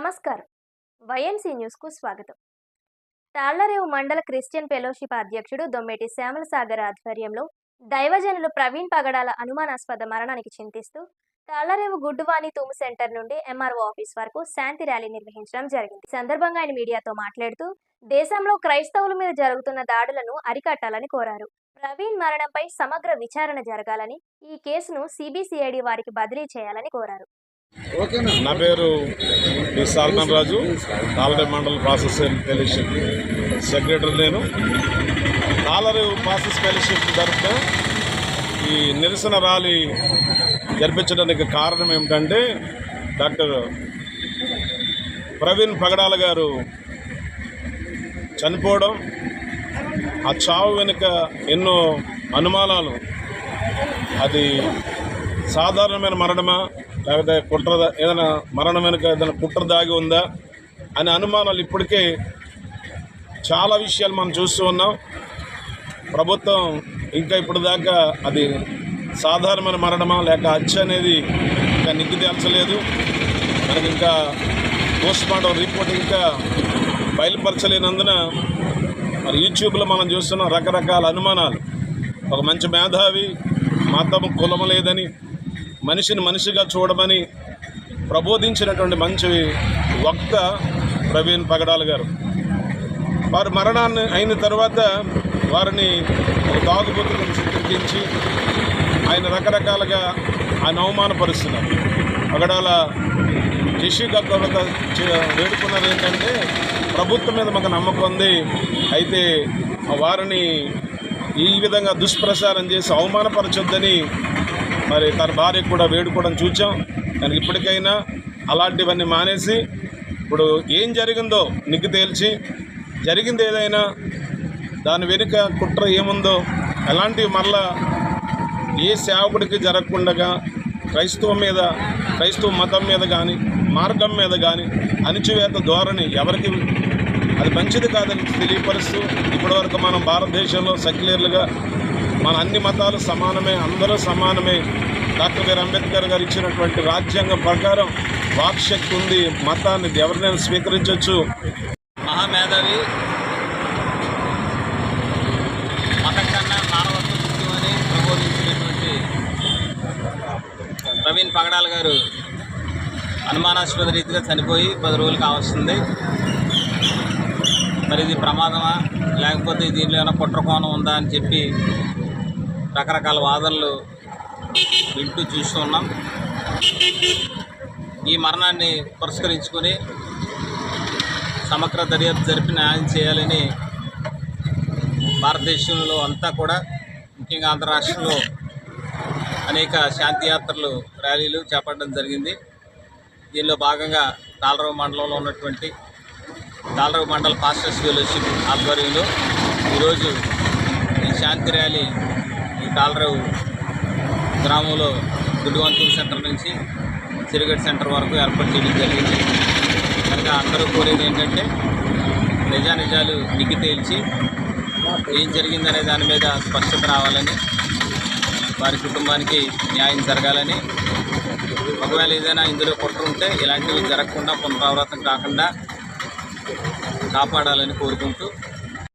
నమస్కారం. వైఎన్సీ న్యూస్కు స్వాగతం. తాళ్ళరేవు మండల క్రిస్టియన్ ఫెలోషిప్ అధ్యక్షుడు దొమ్మేటి శ్యామల సాగర్ ఆధ్వర్యంలో దైవజనులు ప్రవీణ్ పగడాల అనుమానాస్పద మరణానికి చింతిస్తూ తాళ్ళరేవు గుడ్డువాణి తూము సెంటర్ నుండి ఎంఆర్ఓ ఆఫీస్ వరకు శాంతి ర్యాలీ నిర్వహించడం జరిగింది. సందర్భంగా ఆయన మీడియాతో మాట్లాడుతూ దేశంలో క్రైస్తవుల మీద జరుగుతున్న దాడులను అరికట్టాలని కోరారు. ప్రవీణ్ మరణంపై సమగ్ర విచారణ జరగాలని ఈ కేసును సిబిసిఐడి వారికి బదిలీ చేయాలని కోరారు. నా పేరు డి సాల్మన్ రాజు తాలరే మండల ప్రాసెస్ ఫెలోషిప్ సెక్రటరీ నేను. తాలరు ప్రాసెస్ ఫెలోషిప్ తరఫున ఈ నిరసన ర్యాలీ జరిపించడానికి కారణం ఏమిటంటే డాక్టర్ ప్రవీణ్ పగడాల గారు చనిపోవడం ఆ చావు వెనుక ఎన్నో అనుమానాలు అది సాధారణమైన మరణమా? లేకపోతే కుట్ర ఏదైనా మరణం వెనుక ఏదైనా కుట్ర దాగి ఉందా అనే అనుమానాలు ఇప్పటికే చాలా విషయాలు మనం చూస్తూ ఉన్నాం. ప్రభుత్వం ఇంకా ఇప్పుడు దాకా అది సాధారణమైన మరణమా లేక హత్య అనేది ఇంకా నిగ్గు తేల్చలేదు మనకి ఇంకా పోస్ట్ మార్టం రిపోర్ట్ ఇంకా బయలుపరచలేనందున మరి యూట్యూబ్లో మనం చూస్తున్నాం రకరకాల అనుమానాలు. ఒక మంచి మేధావి మతం కులం లేదని మనిషిని మనిషిగా చూడమని ప్రబోధించినటువంటి మంచి వక్త ప్రవీణ్ పగడాల గారు. వారి మరణాన్ని అయిన తర్వాత వారిని ఒక తాగుబోతులను చిత్రీకరించి ఆయన రకరకాలుగా ఆయన అవమానపరుస్తున్నారు. పగడాల జషిగా కొరత వేడుకున్నారు ఏంటంటే ప్రభుత్వం మీద మాకు నమ్మకం ఉంది. అయితే వారిని ఈ విధంగా దుష్ప్రచారం చేసి అవమానపరచొద్దని మరి తన భార్య కూడా వేడుకోవడం చూచాం. కానీ ఇప్పటికైనా అలాంటివన్నీ మానేసి ఇప్పుడు ఏం జరిగిందో నిగ్గు తేల్చి జరిగింది ఏదైనా దాని వెనుక కుట్ర ఏముందో ఎలాంటివి మరలా ఏ సేవకుడికి జరగకుండా క్రైస్తవం మీద క్రైస్తవ మతం మీద కానీ మార్గం మీద కానీ అణిచివేత ధోరణి ఎవరికి అది మంచిది కాదని తెలియపరుస్తూ ఇప్పటివరకు మనం భారతదేశంలో సెక్యులర్లుగా మన అన్ని మతాలు సమానమే అందరూ సమానమే. డాక్టర్ బిఆర్ అంబేద్కర్ గారు ఇచ్చినటువంటి రాజ్యాంగం ప్రకారం వాక్శక్తి ఉంది మతాన్ని ఎవరినైనా స్వీకరించవచ్చు మహామేధావి మతం కన్నా మానవత్వం ముఖ్యమని ప్రబోధించినటువంటి ప్రవీణ్ పగడాల్ గారు అనుమానాస్పద రీతిగా చనిపోయి పది రోజులు కావస్తుంది మరి ఇది ప్రమాదమా? లేకపోతే దీనిలో ఏమైనా కుట్రకోణం ఉందా అని చెప్పి రకరకాల వాదనలు వింటూ చూస్తున్నాం ఈ మరణాన్ని పురస్కరించుకొని సమగ్ర దర్యాప్తు జరిపి న్యాయం చేయాలని భారతదేశంలో అంతా కూడా ముఖ్యంగా ఆంధ్ర రాష్ట్రంలో అనేక శాంతి యాత్రలు ర్యాలీలు చేపట్టడం జరిగింది. దీనిలో భాగంగా తాళరావు మండలంలో ఉన్నటువంటి తాళరావు మండల ఫాస్టర్స్ ఫెలోషిప్ ఆధ్వర్యంలో ఈరోజు ఈ శాంతి ర్యాలీ ఈ గ్రామంలో గుడ్డివంతుల సెంటర్ నుంచి సిరిగడ్ సెంటర్ వరకు ఏర్పాటు చేయడం జరిగింది. కనుక అందరూ కోరేది ఏంటంటే నిజానిజాలు నిగ్గి తేల్చి ఏం జరిగిందనే దాని మీద స్పష్టత రావాలని వారి కుటుంబానికి న్యాయం జరగాలని. ఒకవేళ ఏదైనా ఇందులో కుట్ర ఉంటే ఇలాంటివి జరగకుండా పునరావృతం కాకుండా కాపాడాలని కోరుకుంటూ